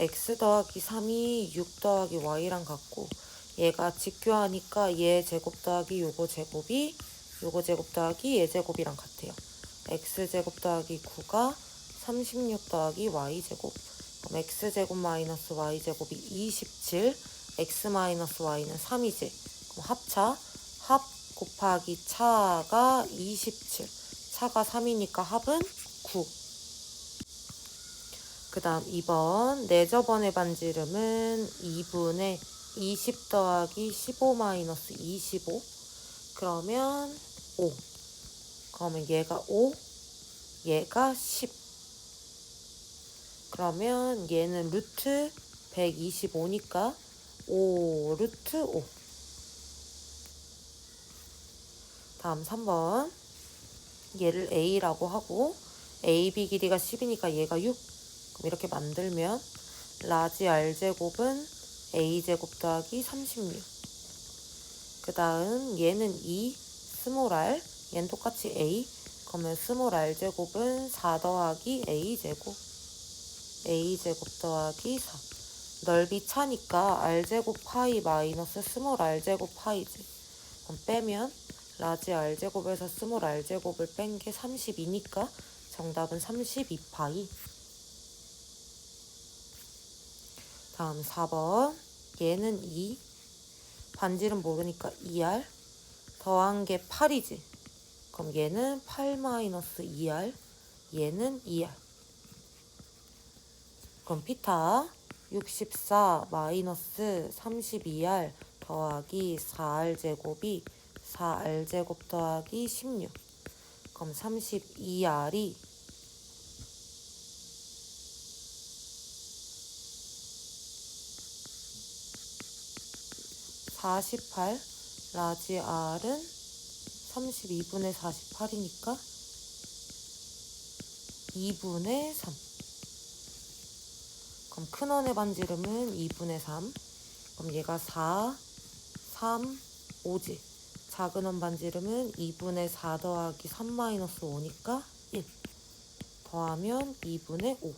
x 더하기 3이 6 더하기 y랑 같고 얘가 직교하니까 얘 제곱 더하기 요거 제곱이 요거 제곱 더하기 얘 제곱이랑 같아요. x 제곱 더하기 9가 36 더하기 y 제곱. 그럼 x 제곱 마이너스 y 제곱이 27 x 마이너스 y는 3이지. 그럼 합차 합 곱하기 차가 27 차가 3이니까 합은 9 그 다음 2번 내 저번의 반지름은 2분의 20 더하기 15 마이너스 25 그러면 5 그러면 얘가 5 얘가 10 그러면 얘는 루트 125니까 5 루트 5 다음 3번. 얘를 A라고 하고 AB 길이가 10이니까 얘가 6 그럼 이렇게 만들면 라지 R제곱은 A제곱 더하기 36. 그 다음 얘는 2, 스몰 r, 얘는 똑같이 A. 그러면 스몰 R제곱은 4 더하기 A제곱. A제곱 더하기 4. 넓이 차니까 R제곱 파이 마이너스 스몰 R제곱 파이지. 그럼 빼면 라지 R제곱에서 스몰 R제곱을 뺀 게 32니까 정답은 32파이. 다음 4번. 얘는 2 반지름 모르니까 2R 더한 게 8이지. 그럼 얘는 8 마이너스 2R 얘는 2R 그럼 피타. 64 마이너스 32R 더하기 4R 제곱이 4R 제곱 더하기 16 그럼 32R이 48 라지 R은 32분의 48이니까 2분의 3 그럼 큰 원의 반지름은 2분의 3 그럼 얘가 4 3 5지. 작은 원 반지름은 2분의 4 더하기 3 마이너스 5니까 1 더하면 2분의 5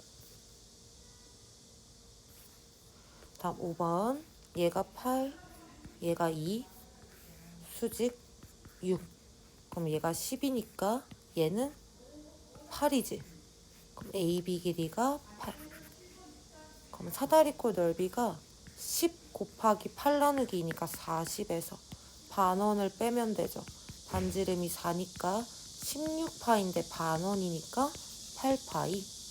다음 5번. 얘가 8 얘가 2, 수직 6. 그럼 얘가 10이니까 얘는 8이지. 그럼 AB 길이가 8. 그럼 사다리꼴 넓이가 10 곱하기 8 나누기니까 40에서 반원을 빼면 되죠. 반지름이 4니까 16파인데 반원이니까 8파이.